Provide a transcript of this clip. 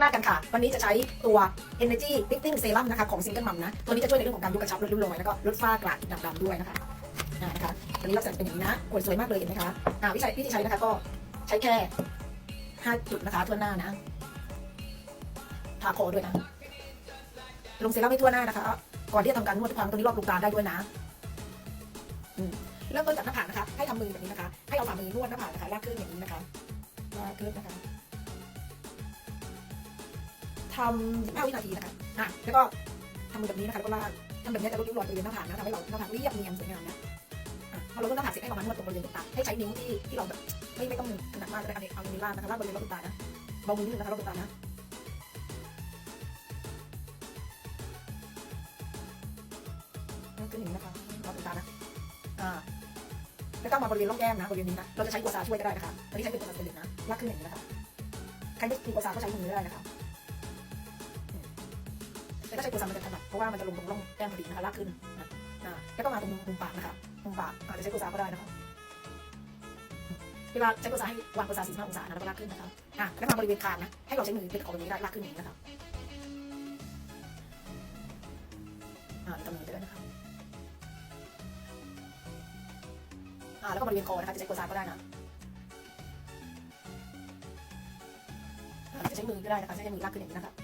วนหน้ากันค่ะ วันนี้จะใช้ตัว Energy Lifting Serum นะคะของ Single Mom นะ ตัวนี้จะช่วยในเรื่องของการยกกระชับลดริ้วรอยแล้วก็ลดฝ้ากระดด่างดำด้วยนะคะนะคะตัวนี้ลักษณะเป็นอย่างนี้นะโอ้ยสวยมากเลยเห็นไหมคะอ่าวิธีวิธีใช้นะคะก็ใช้แค่5จุดนะคะทั่วหน้านะทาคอด้วยนะลงเซรั่มให้ทั่วหน้านะคะ ก่อนที่จะทำการนวดทุกครั้งตัวนี้รอบลูกตาได้ด้วยนะเริ่มต้นจากหน้าผากนะคะ ให้ทำมือแบบนี้นะคะ ให้เอาฝ่ามือนวดหน้าผากนะคะลากขึ้นอย่างนี้นะคะลากขึ้นนะคะ ทำ15วินาทีนะคะอะแล้วก็ทำมือแบบนี้นะคะแล้วก็ลากทำแบบนี้จะลดริ้วรอยบริเวณหน้าผากนะทำให้เราหน้าผากเรียบเนียนสวยงามนะพอเราลดหน้าผากเสร็จให้เรามานวดตรงบริเวณลูกตาให้ใช้นิ้วที่ที่เราแบบไม่ไม่ต้องถนัดมากก็ได้เอาเอานิ้วลากนะคะลากบริเวณลูกตานะเบามือนิดนึงนะคะลูกตานะขึ้นอย่างนี้นะคะเราเป็นตานะอ่าแล้วก็มาบริเวณร่องแก้มนะบริเวณนี้นะเราจะใช้กัวซาช่วยก็ได้นะคะตอนนี้ใช้เป็นกัวซาสเตนเลสนะลากขึ้นอย่างนี้นะคะใครไม่มีกัวซาก็ใช้มือได้นะคะ แต่ถ้าใช้กัวซามันจะถนัดเพราะว่ามันจะลงตรงร่องแก้มพอดีนะคะลากขึ้นนะแล้วก็มาตรงมุมปากนะคะมุมปากอาจจะใช้กัวซาก็ได้นะคะเวลาใช้กัวซาให้วางกัวซา45องศานะแล้วก็ลากขึ้นนะคะอ่าแล้วมาบริเวณคางนะให้เราใช้มือเป็นของแบบนี้ได้ลากขึ้นอย่างนี้นะคะอ่าทำมือไปด้วยนะคะอ่าแล้วก็บริเวณคอนะคะจะใช้กัวซาก็ได้นะจะใช้มือก็ได้นะคะใช้มือลากขึ้นอย่างนี้นะคะ